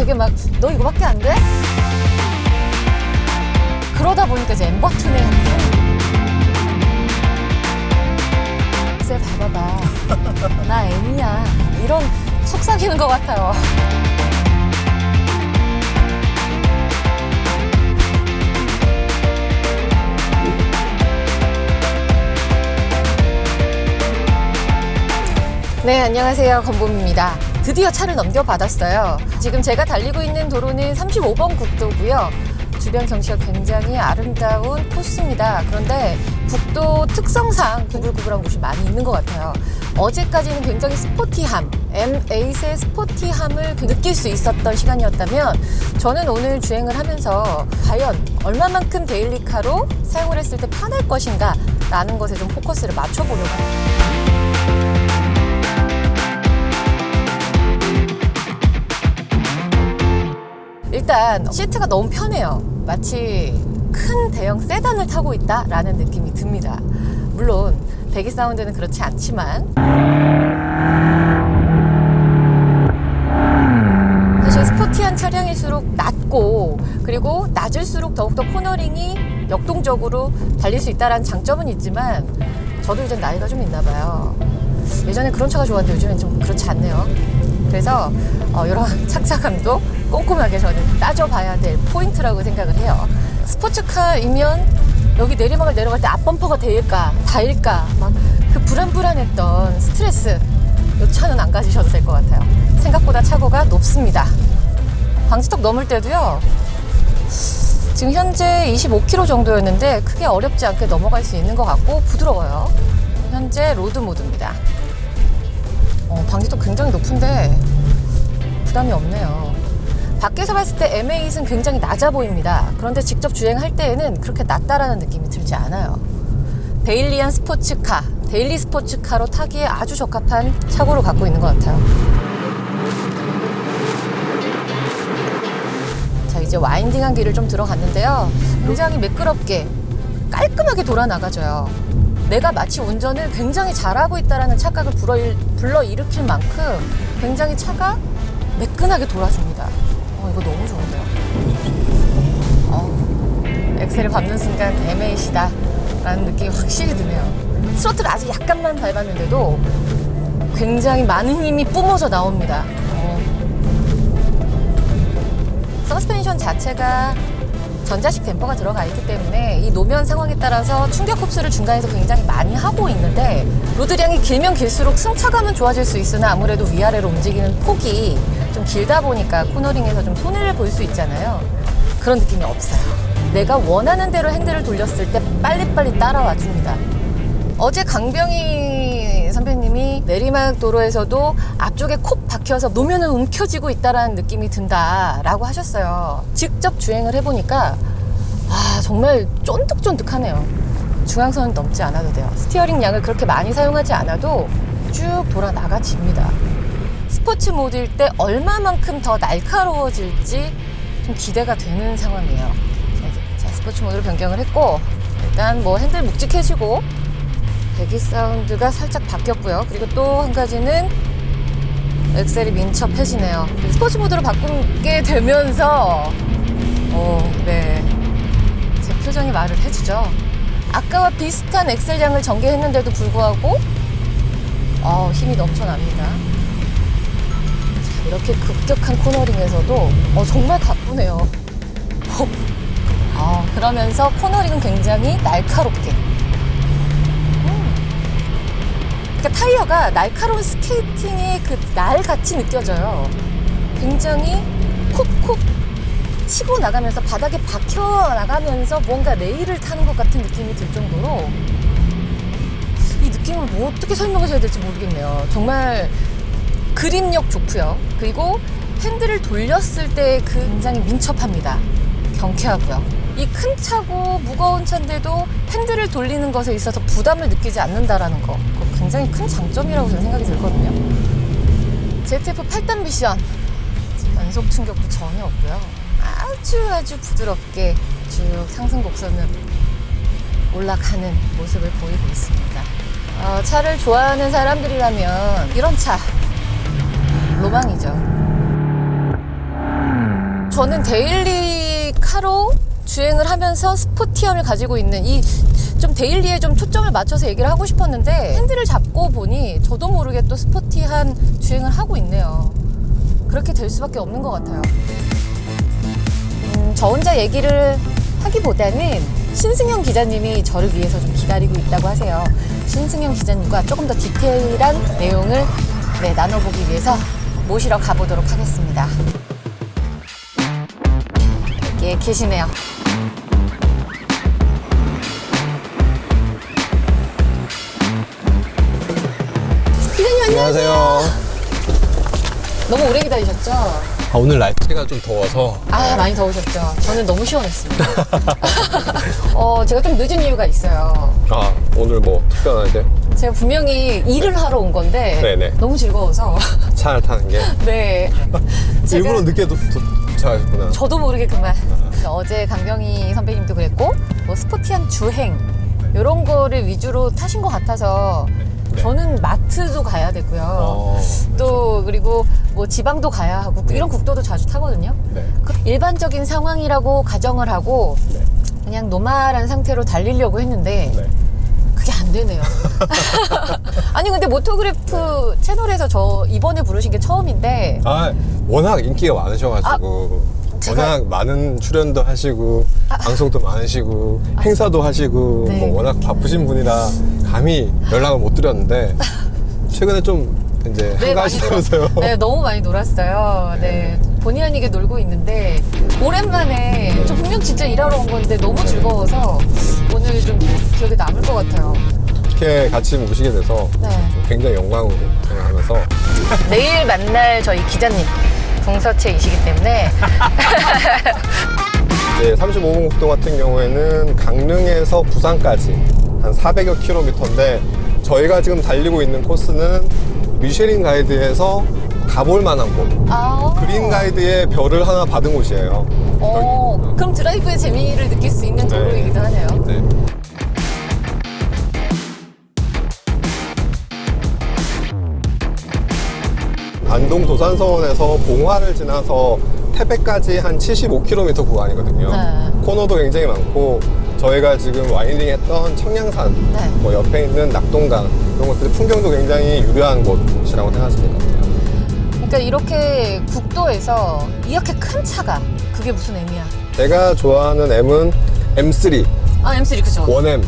되게 막 너 이거밖에 안 돼? 그러다 보니까 이제 엠버튼에 글쎄 봐봐봐 나 M이야 이런 속삭이는 것 같아요 네, 안녕하세요. 건봄입니다. 드디어 차를 넘겨받았어요. 지금 제가 달리고 있는 도로는 35번 국도고요. 주변 경치가 굉장히 아름다운 코스입니다. 그런데 국도 특성상 구불구불한 곳이 많이 있는 것 같아요. 어제까지는 굉장히 스포티함, M8의 스포티함을 느낄 수 있었던 시간이었다면 저는 오늘 주행을 하면서 과연 얼마만큼 데일리카로 사용을 했을 때 편할 것인가 라는 것에 좀 포커스를 맞춰보려고 합니다. 일단 시트가 너무 편해요. 마치 큰 대형 세단을 타고 있다라는 느낌이 듭니다. 물론 배기 사운드는 그렇지 않지만 사실 스포티한 차량일수록 낮고 그리고 낮을수록 더욱더 코너링이 역동적으로 달릴 수 있다는 장점은 있지만 저도 이제 나이가 좀 있나 봐요. 예전에 그런 차가 좋았는데 요즘엔 좀 그렇지 않네요. 그래서 어, 이런 착착함도 꼼꼼하게 저는 따져봐야 될 포인트라고 생각을 해요. 스포츠카이면 여기 내리막을 내려갈 때 앞범퍼가 대일까 닿을까 막 그 불안불안했던 스트레스 이 차는 안 가지셔도 될 것 같아요. 생각보다 차고가 높습니다. 방지턱 넘을 때도요. 지금 현재 25km 정도였는데 크게 어렵지 않게 넘어갈 수 있는 것 같고 부드러워요. 현재 로드 모드입니다. 어, 방지턱 굉장히 높은데 부담이 없네요. 밖에서 봤을 때 M8은 굉장히 낮아 보입니다. 그런데 직접 주행할 때에는 그렇게 낮다라는 느낌이 들지 않아요. 데일리한 스포츠카, 데일리 스포츠카로 타기에 아주 적합한 차고를 갖고 있는 것 같아요. 자, 이제 와인딩한 길을 좀 들어갔는데요. 굉장히 매끄럽게 깔끔하게 돌아 나가져요. 내가 마치 운전을 굉장히 잘하고 있다라는 착각을 불어, 불러 일으킬 만큼 굉장히 차가 매끈하게 돌아줍니다. 어, 이거 너무 좋은데요. 어, 엑셀을 밟는 순간 M8이다 라는 느낌이 확실히 드네요. 스로틀을 아직 약간만 밟았는데도 굉장히 많은 힘이 뿜어져 나옵니다. 어. 서스펜션 자체가 전자식 댐퍼가 들어가 있기 때문에 이 노면 상황에 따라서 충격 흡수를 중간에서 굉장히 많이 하고 있는데 로드량이 길면 길수록 승차감은 좋아질 수 있으나 아무래도 위아래로 움직이는 폭이 좀 길다 보니까 코너링에서 좀 손해를 볼 수 있잖아요. 그런 느낌이 없어요. 내가 원하는 대로 핸들을 돌렸을 때 빨리빨리 따라와 줍니다. 어제 강병희 선배님이 내리막 도로에서도 앞쪽에 콕 박혀서 노면은 움켜쥐고 있다라는 느낌이 든다라고 하셨어요. 직접 주행을 해보니까 아 정말 쫀득쫀득하네요. 중앙선은 넘지 않아도 돼요. 스티어링 양을 그렇게 많이 사용하지 않아도 쭉 돌아 나가집니다. 스포츠 모드일 때 얼마만큼 더 날카로워질지 좀 기대가 되는 상황이에요. 자, 이제 자, 스포츠 모드로 변경을 했고 일단 뭐 핸들 묵직해지고 배기 사운드가 살짝 바뀌었고요. 그리고 또 한 가지는 엑셀이 민첩해지네요. 스포츠 모드로 바꾸게 되면서 어, 네. 제 표정이 말을 해주죠. 아까와 비슷한 엑셀량을 전개했는데도 불구하고 어, 힘이 넘쳐납니다. 자, 이렇게 급격한 코너링에서도 어, 정말 가쁘네요. 어, 그러면서 코너링은 굉장히 날카롭게 그러니까 타이어가 날카로운 스케이팅의 그 날 같이 느껴져요. 굉장히 콕콕 치고 나가면서 바닥에 박혀 나가면서 뭔가 레일을 타는 것 같은 느낌이 들 정도로 이 느낌을 뭐 어떻게 설명해줘야 될지 모르겠네요. 정말 그립력 좋고요. 그리고 핸들을 돌렸을 때그 굉장히 민첩합니다. 경쾌하고요. 이큰 차고 무거운 차인데도 핸들을 돌리는 것에 있어서 부담을 느끼지 않는다라는 거. 굉장히 큰 장점이라고 저는 생각이 들거든요. ZF 8단 미션. 연속 충격도 전혀 없고요. 아주 아주 부드럽게 쭉 상승 곡선을 올라가는 모습을 보이고 있습니다. 어, 차를 좋아하는 사람들이라면 이런 차 로망이죠. 저는 데일리 카로 주행을 하면서 스포티함을 가지고 있는 이 좀 데일리에 좀 초점을 맞춰서 얘기를 하고 싶었는데 핸들을 잡고 보니 저도 모르게 또 스포티한 주행을 하고 있네요. 그렇게 될 수밖에 없는 것 같아요. 음, 저 혼자 얘기를 하기보다는 신승현 기자님이 저를 위해서 좀 기다리고 있다고 하세요. 신승현 기자님과 조금 더 디테일한 내용을 네, 나눠보기 위해서 모시러 가보도록 하겠습니다. 예, 계시네요. 안녕하세요. 너무 오래 기다리셨죠? 아, 오늘 날씨가 좀 더워서 아, 많이 더우셨죠? 저는 너무 시원했습니다. 어, 제가 좀 늦은 이유가 있어요. 아 오늘 뭐 특별한데 제가 분명히 일을 하러 온 건데 네네. 너무 즐거워서 차를 타는 게 네. 제가 일부러 늦게 도, 도, 도착하셨구나. 저도 모르게 그만 어제 강경희 선배님도 그랬고 뭐 스포티한 주행 이런 거를 위주로 타신 것 같아서 네. 저는 마트도 가야 되고요. 어, 또 그리고 뭐 지방도 가야 하고 이런 국도도 자주 타거든요. 네. 그 일반적인 상황이라고 가정을 하고 네. 그냥 노멀한 상태로 달리려고 했는데 네. 그게 안 되네요. 아니 근데 모토그래프 채널에서 저 이번에 부르신 게 처음인데 아 워낙 인기가 많으셔가지고 제가- 워낙 많은 출연도 하시고 방송도 많으시고 행사도 하시고 네. 뭐 워낙 바쁘신 분이라 감히 연락을 못 드렸는데 최근에 좀 이제 네, 많이 한가하시다면서요. 놀- 네, 너무 많이 놀았어요. 네. 본의 아니게 놀고 있는데 오랜만에 저 분명 진짜 일하러 온 건데 너무 즐거워서 오늘 좀 기억에 남을 것 같아요. 이렇게 같이 모시게 돼서 네. 좀 굉장히 영광으로 생각하면서 내일 만날 저희 기자님 동서체이시기 때문에 이제 35번 국도 같은 경우에는 강릉에서 부산까지 한 400여 킬로미터인데 저희가 지금 달리고 있는 코스는 미쉐린 가이드에서 가볼 만한 곳 아, 그린 가이드의 별을 하나 받은 곳이에요. 어, 그럼 드라이브의 재미를 느낄 수 있는 도로이기도 하네요. 네. 안동 도산서원에서 봉화를 지나서 태백까지 한 75km 구간이거든요. 네. 코너도 굉장히 많고 저희가 지금 와인딩 했던 청량산, 네. 뭐 옆에 있는 낙동강 이런 것들이 풍경도 굉장히 유려한 곳이라고 생각하시면 됩니다. 그러니까 이렇게 국도에서 이렇게 큰 차가 그게 무슨 의미야? 제가 좋아하는 M은 M3, 아, M3 그죠? 원M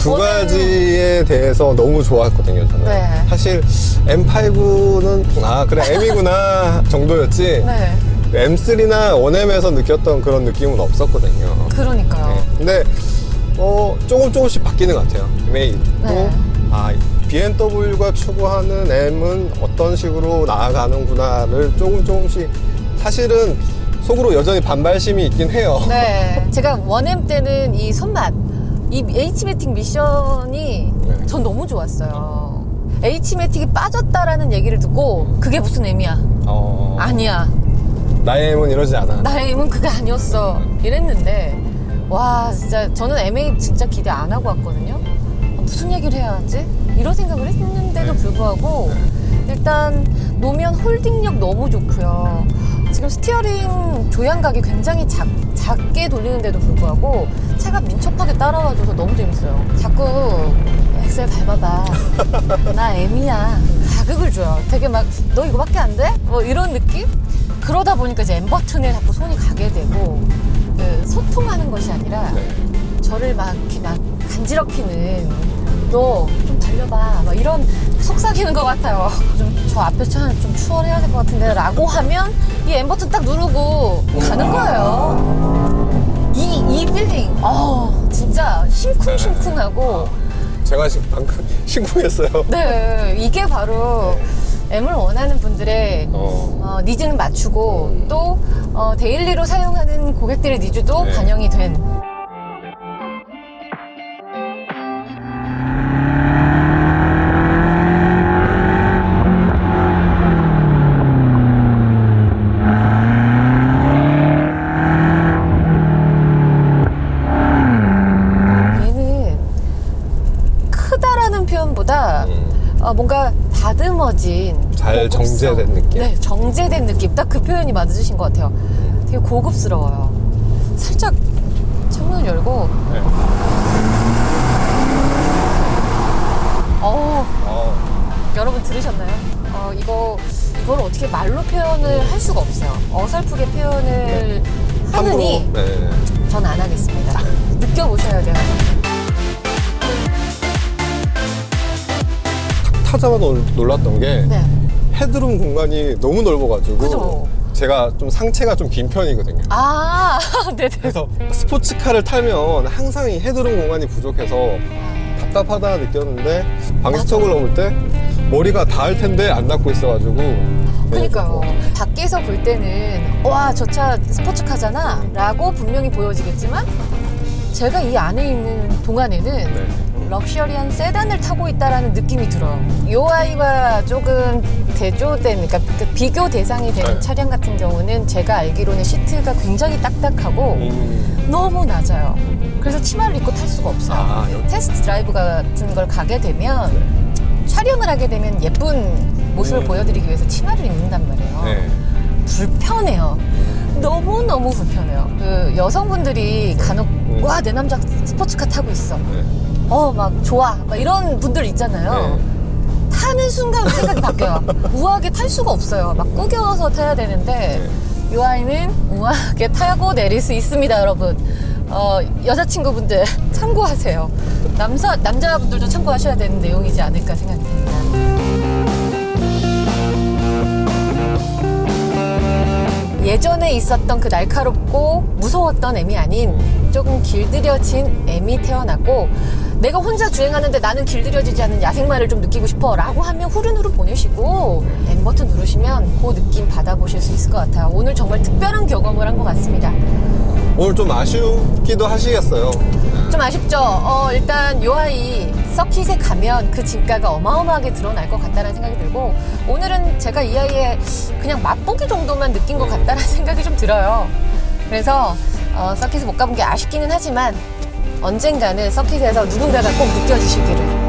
두 원M. 가지에 대해서 너무 좋았거든요. 저는 네. 사실 M5는 아 그래 M이구나 정도였지 네. M3나 원M에서 느꼈던 그런 느낌은 없었거든요. 그러니까요. 네. 근데 어 조금 조금씩 바뀌는 것 같아요. 또 네. 아, BMW가 추구하는 M은 어떤 식으로 나아가는구나를 조금 조금씩 사실은 속으로 여전히 반발심이 있긴 해요. 네. 제가 원엠 때는 이 손맛, 이 H매틱 미션이 네. 전 너무 좋았어요. H매틱이 빠졌다라는 얘기를 듣고 그게 무슨 의미야? 어, 아니야. 나의 M은 이러지 않아. 나의 힘은 그게 아니었어. 이랬는데 와 진짜 저는 MA 진짜 기대 안 하고 왔거든요. 아, 무슨 얘기를 해야 하지? 이런 생각을 했는데도 네. 불구하고 일단 노면 홀딩력 너무 좋고요. 지금 스티어링 조향각이 굉장히 작, 작게 돌리는데도 불구하고 차가 민첩하게 따라와줘서 너무 재밌어요. 자꾸 엑셀 밟아봐. 나 M이야. 자극을 줘요. 되게 막 너 이거밖에 안 돼? 뭐 이런 느낌? 그러다 보니까 이제 M 버튼에 자꾸 손이 가게 되고 그 소통하는 것이 아니라 네. 저를 막 이렇게 막 간지럽히는 너 좀 달려봐 막 이런 속삭이는 것 같아요 좀 저 앞에 차는 좀 추월해야 될 것 같은데 라고 하면 이 M 버튼 딱 누르고 가는 거예요. 이, 이 필링 어 진짜 심쿵심쿵하고. 제가 지금 방금 심쿵했어요. 네 이게 바로 M을 원하는 분들의 어, 어, 니즈는 맞추고 또 어, 데일리로 사용하는 고객들의 니즈도 네. 반영이 된 뭔가 다듬어진 잘 고급성. 정제된 느낌. 네, 정제된 느낌. 딱 그 표현이 맞으신 것 같아요. 되게 고급스러워요. 살짝 창문을 열고 네. 어우 어, 여러분 들으셨나요? 어, 이거 이걸 어떻게 말로 표현을 할 수가 없어요. 어설프게 표현을 하느니 함부로, 네. 전 안 하겠습니다. 느껴보셔야 돼요. 타자마자 놀- 놀랐던 게 네. 헤드룸 공간이 너무 넓어가지고 그죠. 제가 좀 상체가 좀 긴 편이거든요. 아, 네네. 그래서 스포츠카를 타면 항상 이 헤드룸 공간이 부족해서 답답하다 느꼈는데 방지턱을 넘을 때 머리가 닿을 텐데 안 닿고 있어가지고 그러니까요. 밖에서 볼 때는 와, 저 차 스포츠카잖아 라고 분명히 보여지겠지만 제가 이 안에 있는 동안에는 네. 럭셔리한 세단을 타고 있다라는 느낌이 들어요. 이 아이와 조금 대조된, 그러니까 그 비교 대상이 되는 네. 차량 같은 경우는 제가 알기로는 시트가 굉장히 딱딱하고 음, 너무 낮아요. 그래서 치마를 입고 탈 수가 없어요. 아, 여기. 테스트 드라이브 같은 걸 가게 되면 촬영을 하게 되면 예쁜 모습을 음. 보여드리기 위해서 치마를 입는단 말이에요. 네. 불편해요. 너무너무 불편해요. 그 여성분들이 간혹 음. 와, 내 남자 스포츠카 타고 있어. 네. 어, 막 좋아. 막 이런 분들 있잖아요. 네. 타는 순간 생각이 바뀌어요. 우아하게 탈 수가 없어요. 막 꾸겨서 타야 되는데 이 아이는 우아하게 타고 내릴 수 있습니다, 여러분. 어, 여자친구분들 참고하세요. 남사 남자분들도 참고하셔야 되는 내용이지 않을까 생각이 듭니다. 예전에 있었던 그 날카롭고 무서웠던 M이 아닌 조금 길들여진 M이 태어났고 내가 혼자 주행하는데 나는 길들여지지 않는 야생마를 좀 느끼고 싶어 라고 하면 후륜으로 보내시고 M 버튼 누르시면 그 느낌 받아보실 수 있을 것 같아요. 오늘 정말 특별한 경험을 한 것 같습니다. 오늘 좀 아쉽기도 하시겠어요. 좀 아쉽죠? 어, 일단 요 아이 서킷에 가면 그 진가가 어마어마하게 드러날 것 같다는 생각이 들고 오늘은 제가 이 아이의 그냥 맛보기 정도만 느낀 것 같다는 생각이 좀 들어요. 그래서 어, 서킷을 못 가본 게 아쉽기는 하지만 언젠가는 서킷에서 누군가가 꼭 느껴주시기를